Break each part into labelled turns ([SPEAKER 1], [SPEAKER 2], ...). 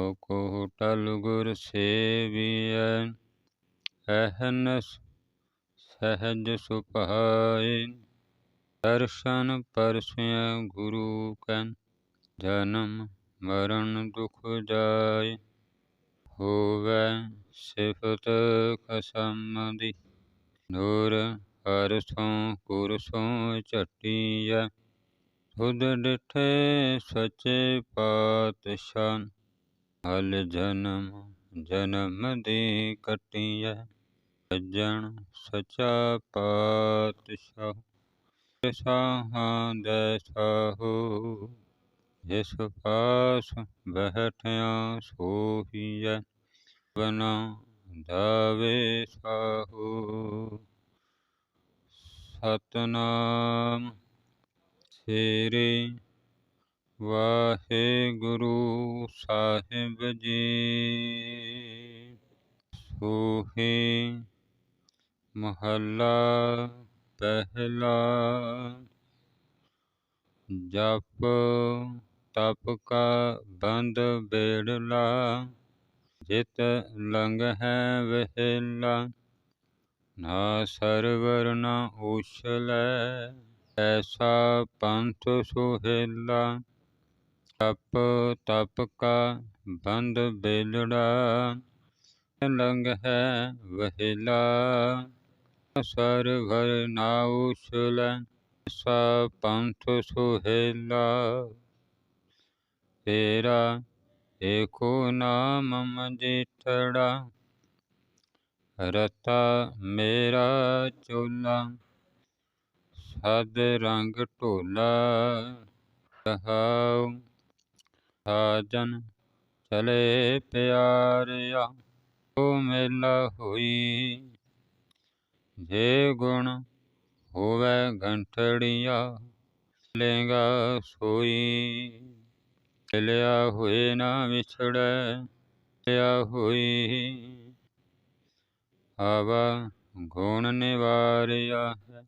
[SPEAKER 1] ਹੋ ਗੁਰ ਸੇਵੀਐ ਅਹਨਸ ਸਹਿਜ ਸੁਭਾਏ ਦਰਸ਼ਨ ਪਰਸੈ ਗੁਰੂ ਕੈ, ਜਨਮ ਮਰਨ ਦੁਖ ਜਾਏ। ਹੋਵੈ ਸਿਫਤ ਖਸਮ ਦੀ ਨੂਰ ਹਰ ਸੋਂ ਗੁਰ ਸੋਂ ਝਟੀਐ। ਤੁਧ ਡਿਠੇ ਸੱਚੇ ਪਾਤਸ਼ਾਹ ਹਲ ਜਨਮ ਜਨਮ ਦੇ ਕਟੀਐ ਸੱਜਣ ਸਚਾ ਪਾਤਸ਼ਾਹ, ਸਾਹਾਂ ਦੇ ਸਾਹੋ, ਜਿਸ ਪਾਸ ਬਹਿਠਿਆ ਸੋਹੀਐ ਬਨਾ ਦਾਵੇ ਸਾਹੋ। ਸਤਨਾਮ, ਸ਼ੇਰੇ ਵਾਹਿਗੁਰੂ ਸਾਹਿਬ ਜੀ। ਸੋਹੀ ਮਹੱਲਾ ਪਹਿਲਾ, ਜਪ ਤਪ ਕਾ ਬੰਦ ਬੇੜਲਾ ਜਿਤ ਲੰਗ ਹੈ ਵਹਿਲਾ। ਨਾ ਸਰਵਰ ਨਾ ਉਛਲੈ ਐਸਾ ਪੰਥ ਸੁਹੇਲਾ। ਤਪ ਤਪ ਕਾ ਬੰਦ ਬੇਲੜਾ ਲੰਗ ਹੈ ਵਹਿਲਾ ਸਰਵਰ ਨਾ ਉਛਲੈ ਐਸਾ ਪੰਥ ਸੁਹੇਲਾ ਤੇਰਾ ਏਕੋ ਨਾਮ ਮਜੀਠੜਾ ਰਤਾ ਮੇਰਾ ਚੋਲਾ ਸਦ ਰੰਗ ਢੋਲਾ ਕਹਾਉ ਸਾਜਨ ਚਲੇ ਪਿਆਰਿਆ ਓ ਮੇਲਾ ਹੋਈ। ਜੇ ਗੁਣ ਹੋਵੇ ਗੰਠੜੀਆ ਲੇਗਾ ਸੋਈ। ਲਿਆ ਹੋਏ ਨਾ ਵਿਛੜੈ ਲਿਆ ਹੋਈ। ਆਵਾ ਗੁਣ ਨਿਵਾਰਿਆ ਹੈ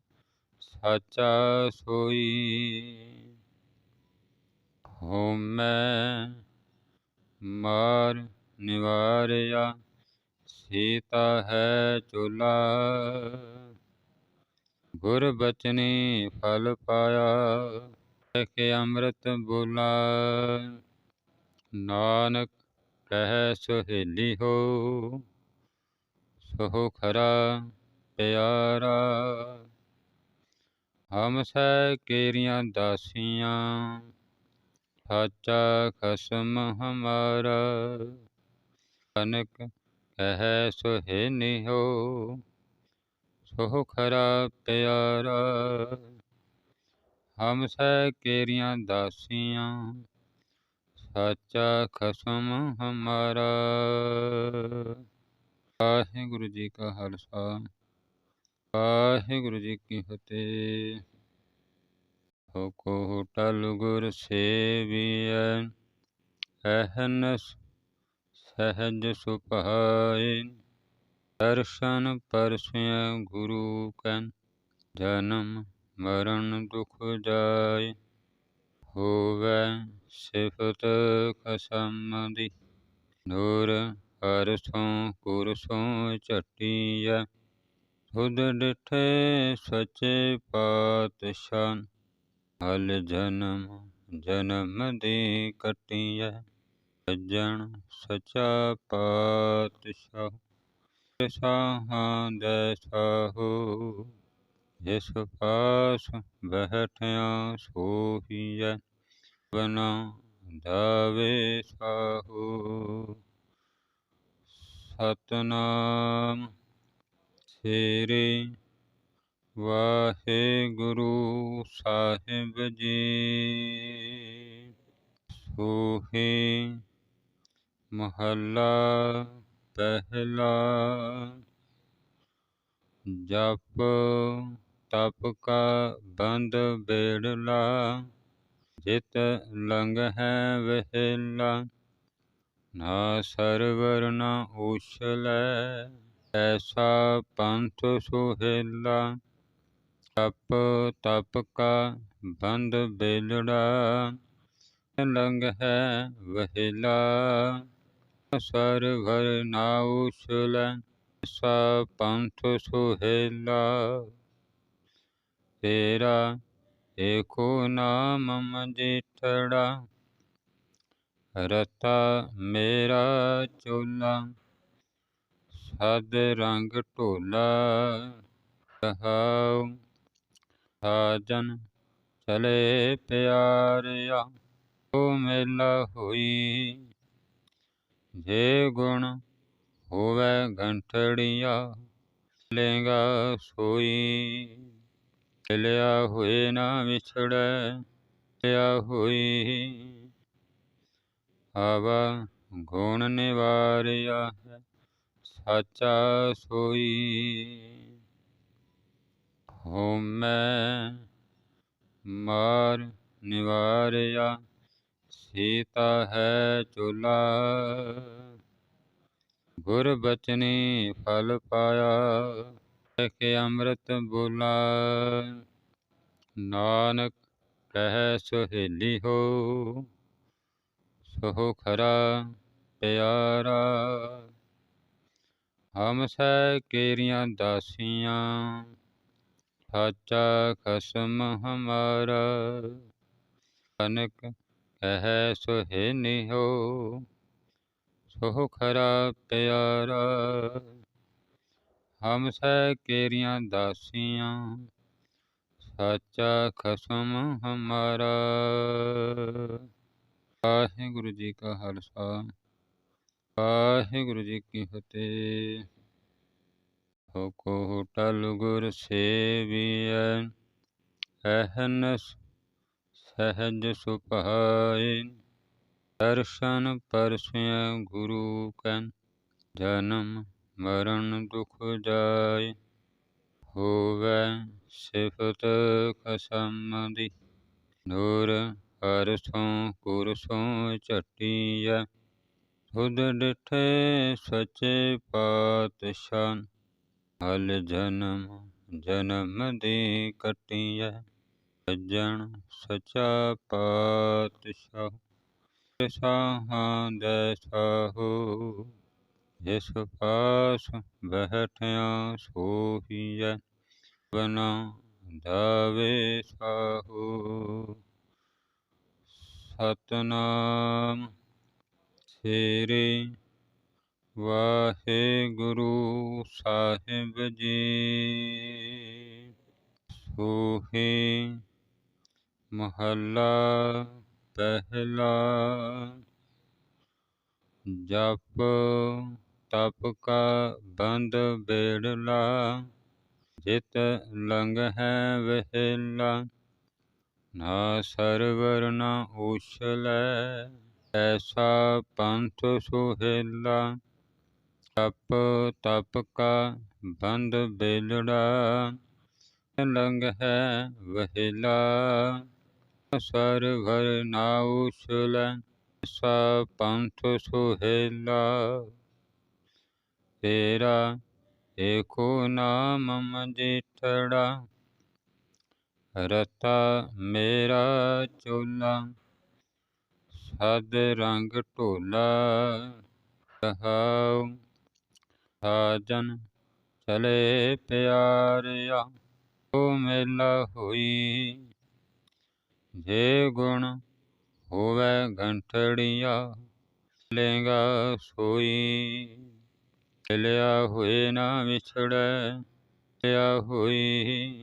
[SPEAKER 1] ਸਾਚਾ ਸੋਈ। ਹੋਮੈ ਮਾਰ ਨਿਵਾਰਿਆ, ਸੀਤਾ ਹੈ ਚੁਲਾ। ਗੁਰ ਬਚਨੀ ਫਲ ਪਾਇਆ ਕਿ ਅੰਮ੍ਰਿਤ ਬੋਲਾ। ਨਾਨਕ ਕਹਿ ਸੁਹੇਲੀ ਹੋ ਸੋ ਖਰਾ ਪਿਆਰਾ। ਹਮ ਸਹਿ ਕੇਰੀਆਂ ਦਾਸੀਆਂ ਸਾਚਾ ਖਸਮ ਹਮਾਰਾ। ਕਨਕ ਕਹਿ ਸੁਹੇਨੀ ਹੋ ਸੋ ਖਰਾ ਪਿਆਰਾ। ਹਮ ਸਹਿ ਕੇਰੀਆਂ ਦਾਸੀਆਂ, ਸਾਚਾ ਖਸਮ ਹਮਾਰਾ। ਵਾਹਿਗੁਰੂ ਜੀ ਕਾ ਖਾਲਸਾ, ਵਾਹਿਗੁਰੂ ਜੀ ਕੀ ਫਤਿਹ। ਹੋ ਟਲ ਗੁਰ ਸੇਵੀਐ ਅਹਨਸ ਸਹਿਜ ਸੁਭਾਏ ਦਰਸ਼ਨ ਪਰਸੈ ਗੁਰੂ ਕੈ ਜਨਮ ਮਰਨ ਦੁਖ ਜਾਏ। ਹੋਵੈ ਸਿਫਤ ਖਸਮ ਦੀ ਨੂਰ ਹਰ ਸੋਂ ਗੁਰ ਸੋਂ ਝਟੀਐ। ਤੁਧ ਡਿਠੇ ਸਚੇ ਪਾਤਸ਼ਾਹ ਹਲ ਜਨਮ ਜਨਮ ਦੇ ਕਟੀਐ, ਸੱਜਣ ਸਚਾ ਪਾਤਸ਼ਾਹ, ਸਾਹਾਂ ਦੇ ਸਾਹੋ, ਜਿਸ ਪਾਸ ਬਹਿਠਿਆ ਸੋਹੀਐ ਬਨਾ ਦਾਵੇ ਸਾਹੋ। ਸਤਨਾਮ ਸ਼ੇਰੇ ਵਾਹਿਗੁਰੂ ਸਾਹਿਬ ਜੀ। ਸੋਹੀ ਮਹੱਲਾ ਪਹਿਲਾ, ਜਪ ਤਪ ਕਾ ਬੰਦ ਬੇੜਲਾ ਜਿਤ ਲੰਗ ਹੈ ਵਹਿਲਾ। ਨਾ ਸਰਵਰ ਨਾ ਉਛਲੈ ਐਸਾ ਪੰਥ ਸੁਹੇਲਾ। ਤਪ ਤਪ ਕਾ ਬੰਦ ਬੇਲੜਾ ਲੰਗ ਹੈ ਵਹਿਲਾ। ਸਰ ਭਰ ਨਾ ਉਛਲੈ, ਸਾ ਪੰਥ ਸੁਹੇਲਾ। ਤੇਰਾ ਏਕੋ ਨਾਮ ਮਜੀਠੜਾ, ਰਤਾ ਮੇਰਾ ਚੋਲਾ। ਸਦ ਰੰਗ ਢੋਲਾ ਕਹਾਉ ਸਾਜਨ ਚਲੇ ਪਿਆਰਿਆ ਓ ਮੇਲਾ ਹੋਈ। ਜੇ ਗੁਣ ਹੋਵੇ ਗੰਠੜੀਆ ਲੇਗਾ ਸੋਈ। ਲਿਆ ਹੋਏ ਨਾ ਵਿਛੜੈ ਲਿਆ ਹੋਈ। ਆਵਾ ਗੁਣ ਨਿਵਾਰਿਆ ਹੈ, ਸਾਚਾ ਸੋਈ। ਹਉਮੈ ਮਾਰ ਨਿਵਾਰਿਆ, ਸੀਤਾ ਹੈ ਚੁਲਾ। ਗੁਰ ਬਚਨੀ ਫਲ ਪਾਇਆ ਕਿ ਅੰਮ੍ਰਿਤ ਬੋਲਾ। ਨਾਨਕ ਕਹਿ ਸੁਹੇਲੀ ਹੋ, ਸੋ ਖਰਾ ਪਿਆਰਾ। ਹਮ ਸਹਿ ਕੇਰੀਆਂ ਦਾਸੀਆਂ ਸਾਚਾ ਖਸਮ ਹਮਾਰਾ ਕਨਕ ਕਹਿ ਸੁਹੇਨੀ ਹੋ ਸੋ ਖਰਾ ਪਿਆਰਾ। ਹਮ ਸਹਿ ਕੇਰੀਆਂ ਦਾਸੀਆਂ, ਸਾਚਾ ਖਸਮ ਹਮਾਰਾ ਵਾਹਿਗੁਰੂ ਜੀ ਕਾ ਖਾਲਸਾ, ਵਾਹਿਗੁਰੂ ਜੀ ਕੀ ਫਤਿਹ। ਹੋ ਟਲ ਗੁਰ ਸੇਵੀਐ ਅਹਨਸ ਸਹਿਜ ਸੁਭਾਏ। ਦਰਸ਼ਨ ਪਰਸੈ ਗੁਰੂ ਕੈ, ਜਨਮ ਮਰਨ ਦੁਖ ਜਾਏ। ਹੋਵੇ ਸਿਫਤ ਕਸਮ ਦੀ ਨੂਰ ਅਰਸੋਂ ਕੁਰਸੋਂ ਝਟੀਐ। ਖੁਦ ਡਿਠੇ ਸੱਚੇ ਪਾਤਸ਼ਾਹ ਹਲ ਜਨਮ ਜਨਮ ਦੀ ਕਟੀਐ ਸੱਜਣ ਸਚਾ ਪਾਤਸ਼ਾਹ, ਸਾਹਾਂ ਦੇ ਸਾਹੋ, ਜਿਸ ਪਾਸ ਬਹਿਠਿਆ ਸੋਹੀਐ ਬਨਾ ਦਾਵੇ ਸਾਹੋ। ਸਤਨਾਮ ਸ੍ਰੀ ਵਾਹਿਗੁਰੂ ਸਾਹਿਬ ਜੀ। ਸੋਹੀ ਮਹੱਲਾ ਪਹਿਲਾ, ਜਪ ਤਪ ਕਾ ਬੰਦ ਬੇੜਲਾ ਜਿਤ ਲੰਗ ਹੈ ਵਹਿਲਾ। ਨਾ ਸਰਵਰ ਨਾ ਉਛਲੈ ਐਸਾ ਪੰਥ ਸੁਹੇਲਾ। ਤਪ ਤਪ ਕਾ ਬੰਦ ਬੇਲੜਾ ਲੰਗ ਹੈ ਵਹਿਲਾ। ਸਰਵਰ ਨਾ ਉਛਲੈ ਐਸਾ ਪੰਥ ਸੁਹੇਲਾ। ਤੇਰਾ ਏਕੋ ਨਾਮ ਮਜੀਠੜਾ, ਰਤਾ ਮੇਰਾ ਚੋਲਾ। ਸਦ ਰੰਗ ਢੋਲਾ ਕਹਾਉ ਸਾਜਨ ਚਲੇ ਪਿਆਰਿਆ ਓ ਮੇਲਾ ਹੋਈ। ਜੇ ਗੁਣ ਹੋਵੇ ਗੰਠੜੀਆ ਲੇਗਾ ਸੋਈ। ਲਿਆ ਹੋਏ ਨਾ ਵਿਛੜੈ ਲਿਆ ਹੋਈ।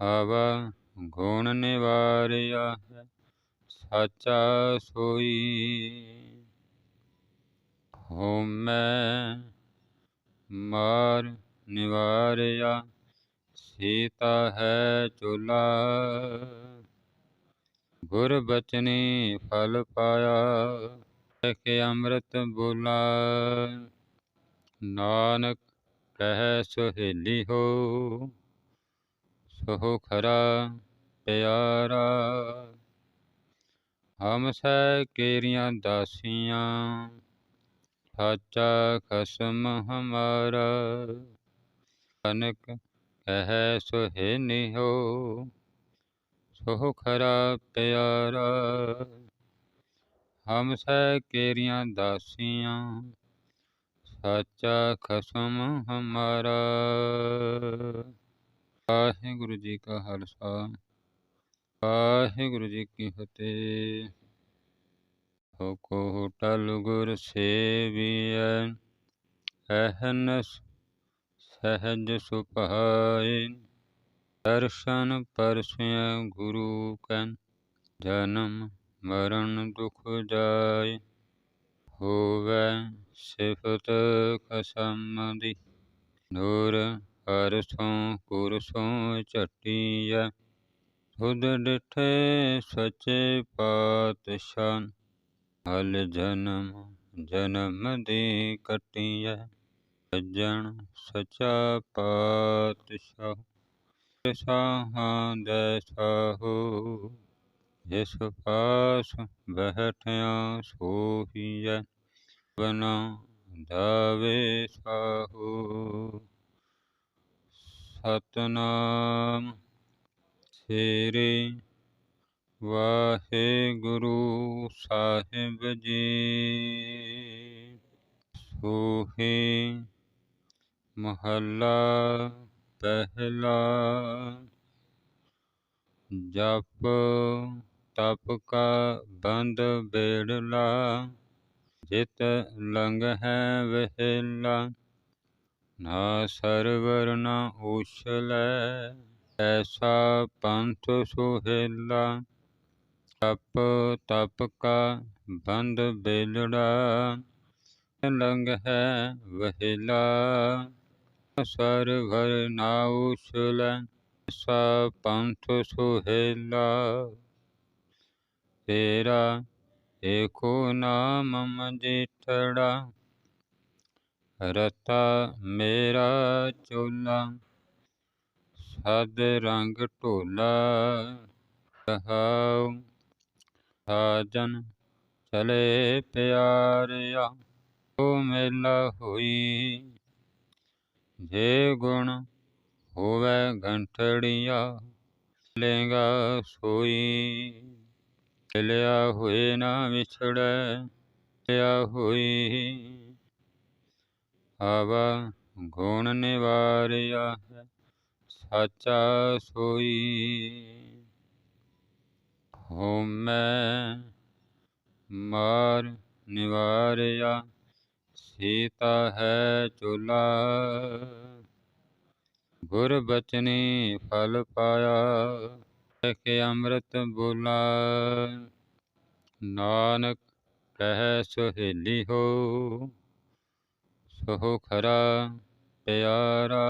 [SPEAKER 1] ਆਵਾ ਗੁਣ ਨਿਵਾਰਿਆ ਹੈ, ਸਾਚਾ ਸੋਈ। ਹਉਮੈ ਮਾਰ ਨਿਵਾਰਿਆ, ਸੀਤਾ ਹੈ ਚੁਲਾ। ਗੁਰ ਬਚਨੀ ਫਲ ਪਾਇਆ ਕਿ ਅੰਮ੍ਰਿਤ ਬੋਲਾ। ਨਾਨਕ ਕਹਿ ਸੁਹੇਲੀ ਹੋ, ਸੋ ਖਰਾ ਪਿਆਰਾ। ਹਮ ਸਹਿ ਕੇਰੀਆਂ ਦਾਸੀਆਂ ਸਾਚਾ ਖਸਮ ਹਮਾਰਾ ਕਨਕ ਕਹਿ ਸੁਹੇਨੀ ਹੋ ਸੋ ਖਰਾ ਪਿਆਰਾ। ਹਮ ਸਹਿ ਕੇਰੀਆਂ ਦਾਸੀਆਂ, ਸਾਚਾ ਖਸਮ ਹਮਾਰਾ ਵਾਹਿਗੁਰੂ ਜੀ ਕਾ ਖਾਲਸਾ, ਵਾਹਿਗੁਰੂ ਜੀ ਕੀ ਫਤਿਹ। ਹੋ ਟਲ ਗੁਰ ਸੇਵੀਐ ਅਹਨਸ ਸਹਿਜ ਸੁਭਾਏ। ਦਰਸ਼ਨ ਪਰਸੈ ਗੁਰੂ ਕੈ ਜਨਮ ਮਰਨ ਦੁਖ ਜਾਏ। ਹੋਵੇ ਸਿਫਤ ਕਸਮ ਦੀ ਨੂਰ ਅਰਸੋਂ ਕੁਰਸੋਂ ਝਟੀਐ। ਖੁਦ ਡਿਠੇ ਸੱਚੇ ਪਾਤਸ਼ਾਹ ਹਲ ਜਨਮ ਜਨਮ ਦੇ ਕਟੀਐ, ਸੱਜਣ ਸਚਾ ਪਾਤਸ਼ਾਹ, ਸਾਹਾਂ ਦੇ ਸਾਹੋ, ਜਿਸ ਪਾਸ ਬਹਿਠਿਆ ਸੋਹੀਐ ਬਨਾ ਦਾਵੇ ਸਾਹੋ। ਸਤਨਾਮ ਸ਼ੇਰੇ ਵਾਹਿਗੁਰੂ ਸਾਹਿਬ ਜੀ। ਸੋਹੀ ਮਹੱਲਾ ਪਹਿਲਾ, ਜਪ ਤਪ ਕਾ ਬੰਦ ਬੇੜਲਾ ਜਿਤ ਲੰਗ ਹੈ ਵਹਿਲਾ। ਨਾ ਸਰਵਰ ਨਾ ਉਛਲੈ ਐਸਾ ਪੰਥ ਸੁਹੇਲਾ। ਤਪ ਤਪ ਕਾ ਬੰਦ ਬੇਲੜਾ ਲੰਗ ਹੈ ਵਹਿਲਾ। ਸਰਵਰ ਨਾ ਉਛਲੈ ਐਸਾ ਪੰਥ ਸੁਹੇਲਾ। ਤੇਰਾ ਏਕੋ ਨਾਮ ਮਜੀਠੜਾ, ਰਤਾ ਮੇਰਾ ਚੋਲਾ। ਸਦ ਰੰਗ ਢੋਲਾ ਕਹਾਉ ਸਾਜਨ ਚਲੇ ਪਿਆਰਿਆ ਓ ਮੇਲਾ ਹੋਈ। ਜੇ ਗੁਣ ਹੋਵੇ ਗੰਠੜੀਆ ਲੇਗਾ ਸੋਈ। ਲਿਆ ਹੋਏ ਨਾ ਵਿਛੜੈ ਲਿਆ ਹੋਈ। ਆਵਾ ਗੁਣ ਨਿਵਾਰਿਆ ਹੈ, ਸਾਚਾ ਸੋਈ। ਹਉਮੈ ਮਾਰ ਨਿਵਾਰਿਆ, ਸੀਤਾ ਹੈ ਚੁਲਾ। ਗੁਰ ਬਚਨੀ ਫਲ ਪਾਇਆ ਕਿ ਅੰਮ੍ਰਿਤ ਬੋਲਾ। ਨਾਨਕ ਕਹਿ ਸੁਹੇਲੀ ਹੋ, ਸੋ ਖਰਾ ਪਿਆਰਾ।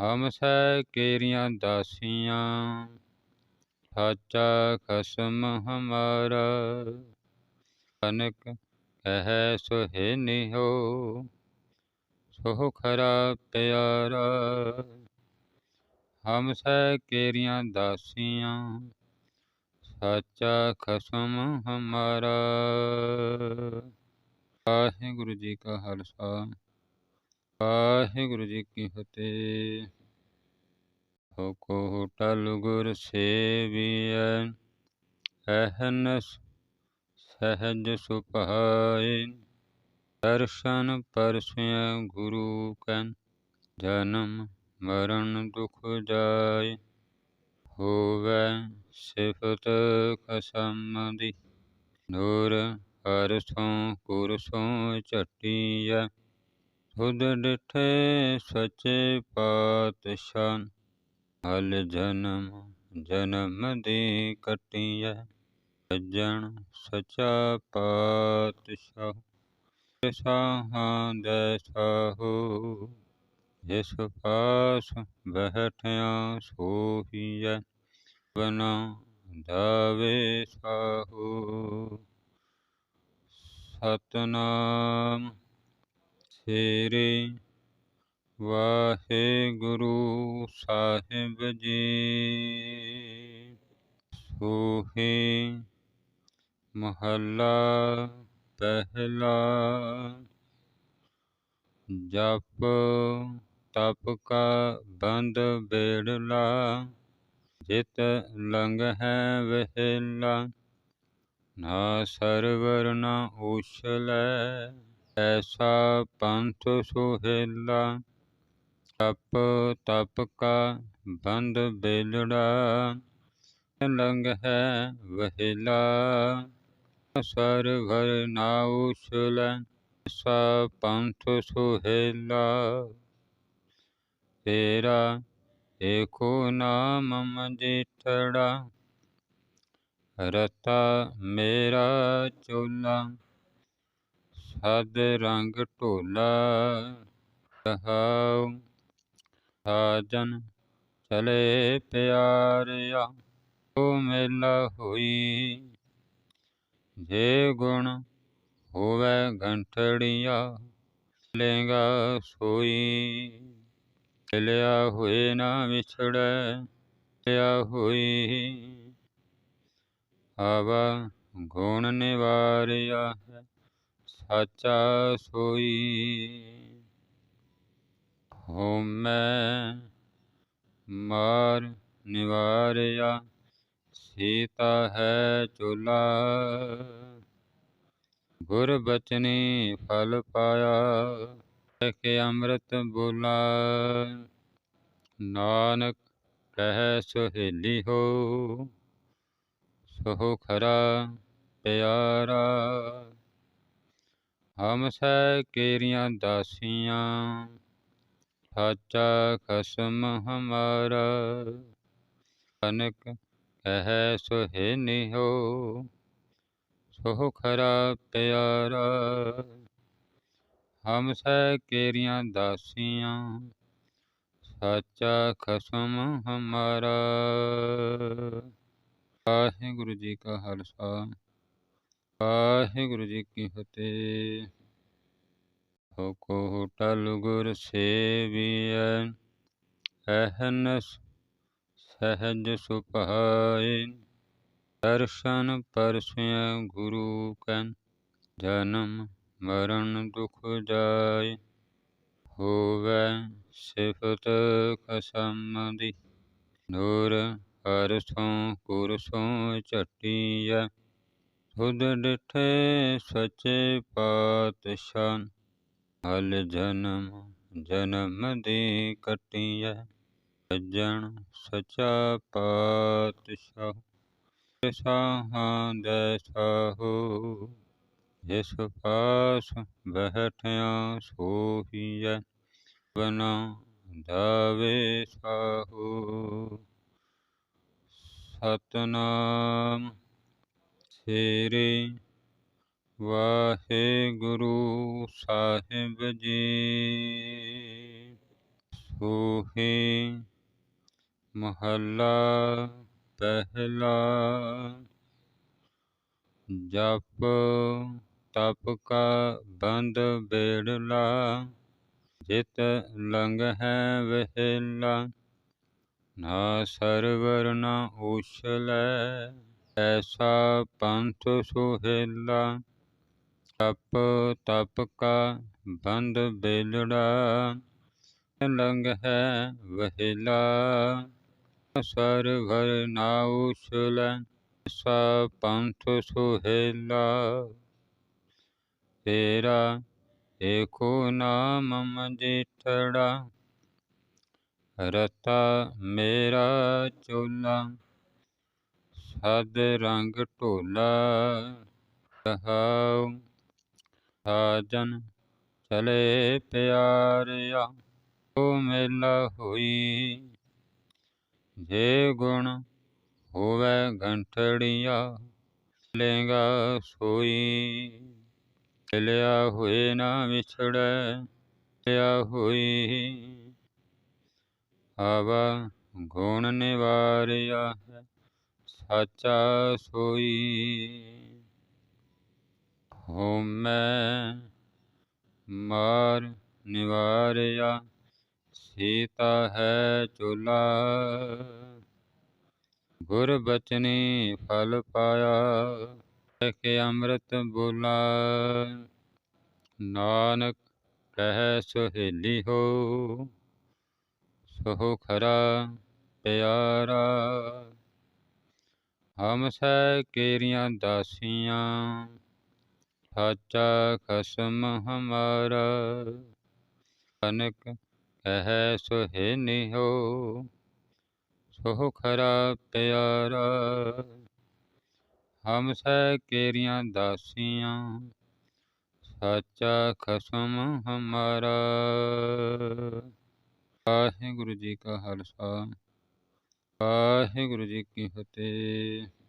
[SPEAKER 1] ਹਮ ਸਹਿ ਕੇਰੀਆਂ ਦਾਸੀਆਂ ਸਾਚਾ ਖਸਮ ਹਮਾਰਾ ਅਨਕ ਕਹਿ ਸੁਹੇਨੀ ਹੋ ਸੋ ਖਰਾ ਪਿਆਰਾ। ਹਮ ਸਹਿ ਕੇਰੀਆਂ ਦਾਸੀਆਂ, ਸਾਚਾ ਖਸਮ ਹਮਾਰਾ। ਵਾਹਿਗੁਰੂ ਜੀ ਕਾ ਖਾਲਸਾ, ਵਾਹਿਗੁਰੂ ਜੀ ਕੀ ਫਤਿਹ। ਹੋ ਟਲ ਗੁਰ ਸੇਵੀਐ ਅਹਨਸ ਸਹਿਜ ਸੁਭਾਏ। ਦਰਸ਼ਨ ਪਰਸੈ ਗੁਰੂ ਕੈ, ਜਨਮ ਮਰਨ ਦੁਖ ਜਾਏ। ਹੋਵੇ ਸਿਫਤ ਕਸਮ ਦੀ ਨੂਰ ਅਰਸੋਂ ਕੁਰਸੋਂ ਝਟੀਐ। ਖੁਦ ਡਿਠੇ ਸੱਚੇ ਪਾਤਸ਼ਾਹ ਹਲ ਜਨਮ ਜਨਮ ਦੇ ਕਟੀਐ, ਸੱਜਣ ਸਚਾ ਪਾਤਸ਼ਾਹ, ਸਾਹਾਂ ਦੇ ਸਾਹੋ, ਜਿਸ ਪਾਸ ਬਹਿਠਿਆ ਸੋਹੀਐ ਬਨਾ ਦਾਵੇ ਸਾਹੋ। ਸਤਨਾਮ ਸ੍ਰੀ ਵਾਹਿਗੁਰੂ ਸਾਹਿਬ ਜੀ। ਸੋਹੀ ਮਹੱਲਾ ਪਹਿਲਾ, ਜਪ ਤਪ ਕਾ ਬੰਦ ਬੇੜਲਾ ਜਿਤ ਲੰਗ ਹੈ ਵਹਿਲਾ। ਨਾ ਸਰਵਰ ਨਾ ਉਛਲੈ ਐਸਾ ਪੰਥ ਸੁਹੇਲਾ। ਤਪ ਤਪ ਕਾ ਬੰਦ ਬੇਲੜਾ ਲੰਗ ਹੈ ਵਹਿਲਾ। ਸਰਵਰ ਨਾ ਉਛਲੈ ਐਸਾ ਪੰਥ ਸੁਹੇਲਾ। ਤੇਰਾ ਏਕੋ ਨਾਮ ਮਜੀਠੜਾ, ਰਤਾ ਮੇਰਾ ਚੋਲਾ। ਸਦ ਰੰਗ ਢੋਲਾ ਕਹਾਉ ਸਾਜਨ ਚਲੇ ਪਿਆਰਿਆ ਓ ਮੇਲਾ ਹੋਈ। ਜੇ ਗੁਣ ਹੋਵੇ ਗੰਠੜੀਆ ਲੇਗਾ ਸੋਈ। ਲਿਆ ਹੋਏ ਨਾ ਵਿਛੜੈ ਲਿਆ ਹੋਈ। ਆਵਾ ਗੁਣ ਨਿਵਾਰਿਆ ਹੈ, ਸਾਚਾ ਸੋਈ। ਹਉਮੈ ਮਾਰ ਨਿਵਾਰਿਆ, ਸੀਤਾ ਹੈ ਚੁਲਾ। ਗੁਰ ਬਚਨੀ ਫਲ ਪਾਇਆ ਕਿ ਅੰਮ੍ਰਿਤ ਬੋਲਾ। ਨਾਨਕ ਕਹਿ ਸੁਹੇਲੀ ਹੋ, ਸੋ ਖਰਾ ਪਿਆਰਾ। ਹਮ ਸਹਿ ਕੇਰੀਆਂ ਦਾਸੀਆਂ ਸਾਚਾ ਖਸਮ ਹਮਾਰਾ ਅਨਕ ਕਹਿ ਸੁਹੇਨੀ ਹੋ ਸੋ ਖਰਾ ਪਿਆਰਾ। ਹਮ ਸਹਿ ਕੇਰੀਆਂ ਦਾਸੀਆਂ, ਸਾਚਾ ਖਸਮ ਹਮਾਰਾ ਵਾਹਿਗੁਰੂ ਜੀ ਕਾ ਖਾਲਸਾ, ਵਾਹਿਗੁਰੂ ਜੀ ਕੀ ਫਤਿਹ। ਹੋ ਟਲ ਗੁਰ ਸੇਵੀਐ ਅਹਨਸ ਸਹਿਜ ਸੁਭਾਏ। ਦਰਸ਼ਨ ਪਰਸਿਆ ਗੁਰੂ ਕੈ, ਜਨਮ ਮਰਨ ਦੁਖ ਜਾਏ। ਹੋਵੇ ਸਿਫਤ ਕਸਮ ਦੀ ਨੂਰ ਅਰਸੋਂ ਕੁਰਸੋਂ ਝਟੀਐ। ਖੁਦ ਡਿਠੇ ਸੱਚੇ ਪਾਤਸ਼ਾਹ ਹਲ ਜਨਮ ਜਨਮ ਦੇ ਕਟੀਐ, ਸੱਜਣ ਸਚਾ ਪਾਤਸ਼ਾਹ, ਸਾਹਾਂ ਦੇ ਸਾਹੋ, ਜਿਸ ਪਾਸ ਬਹਿਠਿਆ ਸੋਹੀਐ ਬਨਾ ਦਾਵੇ ਸਾਹੋ। ਸਤਨਾਮ ਸ੍ਰੀ ਵਾਹਿਗੁਰੂ ਸਾਹਿਬ ਜੀ। ਸੋਹੀ ਮਹੱਲਾ ਪਹਿਲਾ, ਜਪ ਤਪ ਕਾ ਬੰਦ ਬੇੜਲਾ ਜਿਤ ਲੰਗ ਹੈ ਵਹਿਲਾ। ਨਾ ਸਰਵਰ ਨਾ ਉਛਲੈ ਐਸਾ ਪੰਥ ਸੁਹੇਲਾ। ਤਪ ਤਪ ਕਾ ਬੰਦ ਬੇਲੜਾ ਲੰਗ ਹੈ ਵਹਿਲਾ। ਸਰਵਰ ਨਾ ਉਛਲੈ ਐਸਾ ਪੰਥ ਸੁਹੇਲਾ। ਤੇਰਾ ਏਕੋ ਨਾਮ ਮਜੀਠੜਾ, ਰਤਾ ਮੇਰਾ ਚੋਲਾ। ਸਦ ਰੰਗ ਢੋਲਾ ਕਹਾਉ ਸਾਜਨ ਚਲੇ ਪਿਆਰਿਆ ਓ ਮੇਲਾ ਹੋਈ। ਜੇ ਗੁਣ ਹੋਵੇ ਗੰਠੜੀਆ ਲੇਗਾ ਸੋਈ। ਲਿਆ ਹੋਏ ਨਾ ਵਿਛੜੈ ਲਿਆ ਹੋਈ। ਆਵਾ ਗੁਣ ਨਿਵਾਰਿਆ ਹੈ, ਸਾਚਾ ਸੋਈ। ਹਉਮੈ ਮਾਰ ਨਿਵਾਰਿਆ, ਸੀਤਾ ਹੈ ਚੁਲਾ। ਗੁਰ ਬਚਨੀ ਫਲ ਪਾਇਆ ਕਿ ਅੰਮ੍ਰਿਤ ਬੋਲਾ। ਨਾਨਕ ਕਹਿ ਸੁਹੇਲੀ ਹੋ, ਸੋ ਖਰਾ ਪਿਆਰਾ। ਹਮ ਸਹਿ ਕੇਰੀਆਂ ਦਾਸੀਆਂ ਸਾਚਾ ਖਸਮ ਹਮਾਰਾ ਅਨਕ ਕਹਿ ਸੁਹੇਨੀ ਹੋ ਸੋ ਖਰਾ ਪਿਆਰਾ। ਹਮ ਸਹਿ ਕੇਰੀਆਂ ਦਾਸੀਆਂ, ਸਾਚਾ ਖਸਮ ਹਮਾਰਾ ਵਾਹਿਗੁਰੂ ਜੀ ਕਾ ਖਾਲਸਾ, ਵਾਹਿਗੁਰੂ ਜੀ ਕੀ ਫਤਿਹ।